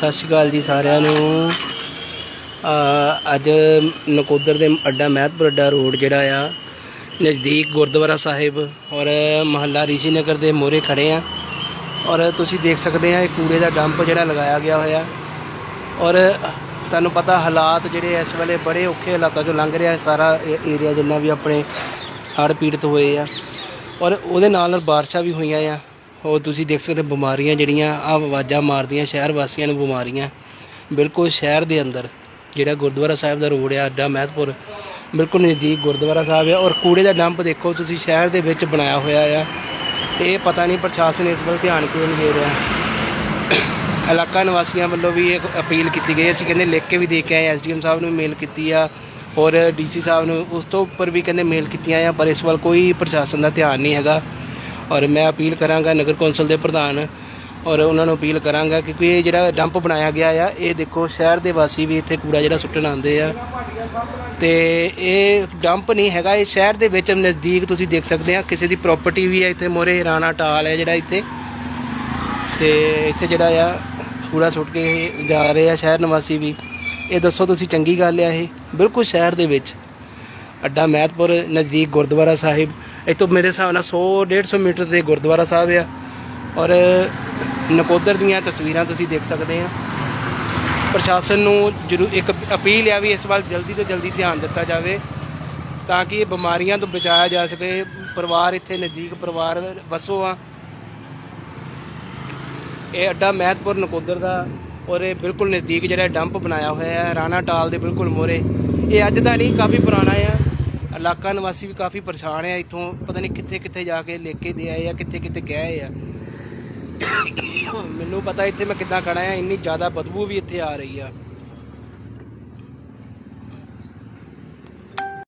ਸਤਿ ਸ਼੍ਰੀ ਅਕਾਲ ਜੀ ਸਾਰਿਆਂ ਨੂੰ। ਅੱਜ ਨਕੋਦਰ ਦੇ ਅੱਡਾ ਮਹਿਤਪੁਰ ਅੱਡਾ ਰੋਡ ਜਿਹੜਾ ਆ, ਨਜ਼ਦੀਕ ਗੁਰਦੁਆਰਾ ਸਾਹਿਬ ਔਰ ਮਹੱਲਾ ਰਿਸ਼ੀ ਨਗਰ ਦੇ ਮੋਰੇ ਖੜੇ ਆ। ਔਰ ਤੁਸੀਂ ਦੇਖ ਸਕਦੇ ਆ, ਇਹ ਕੂੜੇ ਦਾ ਡੰਪ ਜਿਹੜਾ ਲਗਾਇਆ ਗਿਆ ਹੋਇਆ। ਔਰ ਤੁਹਾਨੂੰ ਪਤਾ ਹਾਲਾਤ ਜਿਹੜੇ ਇਸ ਵੇਲੇ ਬੜੇ ਔਖੇ ਹਾਲਾਤਾਂ ਚੋਂ ਲੰਘ ਰਿਹਾ ਸਾਰਾ ਏਰੀਆ ਜਿੰਨਾ ਵੀ ਆਪਣੇ ਹੜ੍ਹ ਪੀੜਤ ਹੋਏ ਆ। ਔਰ ਉਹਦੇ ਨਾਲ ਨਾਲ ਬਾਰਿਸ਼ਾਂ ਵੀ ਹੋਈਆਂ ਆ। ਉਹ ਤੁਸੀਂ ਦੇਖ ਸਕਦੇ ਬਿਮਾਰੀਆਂ ਜਿਹੜੀਆਂ ਆ ਆਵਾਜ਼ਾਂ ਮਾਰਦੀਆਂ ਸ਼ਹਿਰ ਵਾਸੀਆਂ ਨੂੰ ਬਿਮਾਰੀਆਂ। ਬਿਲਕੁਲ ਸ਼ਹਿਰ ਦੇ ਅੰਦਰ ਜਿਹੜਾ ਗੁਰਦੁਆਰਾ ਸਾਹਿਬ ਦਾ ਰੋਡ ਆ, ਅੱਡਾ ਮਹਿਤਪੁਰ, ਬਿਲਕੁਲ ਨਜ਼ਦੀਕ ਗੁਰਦੁਆਰਾ ਸਾਹਿਬ ਆ ਔਰ ਕੂੜੇ ਦਾ ਡੰਪ ਦੇਖੋ ਤੁਸੀਂ ਸ਼ਹਿਰ ਦੇ ਵਿੱਚ ਬਣਾਇਆ ਹੋਇਆ ਆ। ਇਹ ਪਤਾ ਨਹੀਂ ਪ੍ਰਸ਼ਾਸਨ ਇਸ ਵੱਲ ਧਿਆਨ ਕਿਉਂ ਨਹੀਂ ਦੇ ਰਿਹਾ। ਇਲਾਕਾ ਨਿਵਾਸੀਆਂ ਵੱਲੋਂ ਵੀ ਇਹ ਅਪੀਲ ਕੀਤੀ ਗਈ। ਅਸੀਂ ਕਹਿੰਦੇ ਲਿਖ ਕੇ ਵੀ ਦੇ ਕੇ ਆਏ ਐਸਡੀਐਮ ਸਾਹਿਬ ਨੂੰ ਮੇਲ ਕੀਤੀ ਆ ਔਰ ਡੀਸੀ ਸਾਹਿਬ ਨੂੰ ਉਸ ਤੋਂ ਉੱਪਰ ਵੀ ਕਹਿੰਦੇ ਮੇਲ ਕੀਤੀਆਂ ਆ, ਪਰ ਇਸ ਵੱਲ ਕੋਈ ਪ੍ਰਸ਼ਾਸਨ ਦਾ ਧਿਆਨ ਨਹੀਂ ਹੈਗਾ। ਔਰ ਮੈਂ ਅਪੀਲ ਕਰਾਂਗਾ ਨਗਰ ਕੌਂਸਲ ਦੇ ਪ੍ਰਧਾਨ ਔਰ ਉਹਨਾਂ ਨੂੰ ਅਪੀਲ ਕਰਾਂਗਾ ਕਿ ਇਹ ਜਿਹੜਾ ਡੰਪ ਬਣਾਇਆ ਗਿਆ ਆ, ਇਹ ਦੇਖੋ ਸ਼ਹਿਰ ਦੇ ਵਾਸੀ ਵੀ ਇੱਥੇ ਕੂੜਾ ਜਿਹੜਾ ਸੁੱਟਣ ਆਉਂਦੇ ਆ। ਤੇ ਇਹ ਡੰਪ ਨਹੀਂ ਹੈਗਾ, ਇਹ ਸ਼ਹਿਰ ਦੇ ਵਿੱਚ ਨਜ਼ਦੀਕ ਤੁਸੀਂ ਦੇਖ ਸਕਦੇ ਆ, ਕਿਸੇ ਦੀ ਪ੍ਰਾਪਰਟੀ ਵੀ ਹੈ ਇੱਥੇ, ਮੋਰੇ ਰਾਣਾ ਟਾਲ ਹੈ ਜਿਹੜਾ ਇੱਥੇ। ਤੇ ਇੱਥੇ ਜਿਹੜਾ ਆ, ਕੂੜਾ ਸੁੱਟ ਕੇ ਇਹ ਜਾ ਰਹੇ ਆ ਸ਼ਹਿਰ ਨਿਵਾਸੀ ਵੀ। ਇਹ ਦੱਸੋ ਤੁਸੀਂ ਚੰਗੀ ਗੱਲ ਆ ਇਹ, ਬਿਲਕੁਲ ਸ਼ਹਿਰ ਦੇ ਵਿੱਚ। ਅੱਡਾ ਮਹਿਤਪੁਰ ਨਜ਼ਦੀਕ ਗੁਰਦੁਆਰਾ ਸਾਹਿਬ। ਇੱਥੋਂ ਮੇਰੇ ਹਿਸਾਬ ਨਾਲ 100 150 ਮੀਟਰ ਦੇ ਗੁਰਦੁਆਰਾ ਸਾਹਿਬ ਆ। ਔਰ ਨਕੋਦਰ ਦੀਆਂ ਤਸਵੀਰਾਂ ਤੁਸੀਂ ਦੇਖ ਸਕਦੇ ਆ। ਪ੍ਰਸ਼ਾਸਨ ਨੂੰ ਜ਼ਰੂਰ ਇੱਕ ਅਪੀਲ ਆ ਵੀ ਇਸ ਵੱਲ ਜਲਦੀ ਤੋਂ ਜਲਦੀ ਧਿਆਨ ਦਿੱਤਾ ਜਾਵੇ ਤਾਂ ਕਿ ਇਹ ਬਿਮਾਰੀਆਂ ਤੋਂ ਬਚਾਇਆ ਜਾ ਸਕੇ। ਪਰਿਵਾਰ ਇੱਥੇ ਨਜ਼ਦੀਕ ਪਰਿਵਾਰ ਵਸੋ ਆ। ਇਹ ਅੱਡਾ ਮਹਿਤਪੁਰ ਨਕੋਦਰ ਦਾ ਔਰ ਇਹ ਬਿਲਕੁਲ ਨਜ਼ਦੀਕ ਜਿਹੜਾ ਡੰਪ ਬਣਾਇਆ ਹੋਇਆ ਹੈ, ਰਾਣਾ ਟਾਲ ਦੇ ਬਿਲਕੁਲ ਮੋਰੇ ਇਹ ਅੱਜ ਦਾ ਨਹੀਂ, ਕਾਫੀ ਪੁਰਾਣਾ ਆ। ਇਲਾਕਾ ਨਿਵਾਸੀ ਵੀ ਕਾਫੀ ਪਰੇਸ਼ਾਨ ਆ, ਇੱਥੋਂ ਪਤਾ ਨਹੀਂ ਕਿੱਥੇ ਕਿੱਥੇ ਜਾ ਕੇ ਲੈ ਕੇ ਦੇ ਆਏ ਆ, ਕਿੱਥੇ ਕਿੱਥੇ ਗਏ ਆ। ਮੈਨੂੰ ਪਤਾ ਇੱਥੇ ਮੈਂ ਕਿੱਦਾਂ ਖੜਾ ਆ, ਇੰਨੀ ਜ਼ਿਆਦਾ ਬਦਬੂ ਵੀ ਇੱਥੇ ਆ ਰਹੀ ਆ।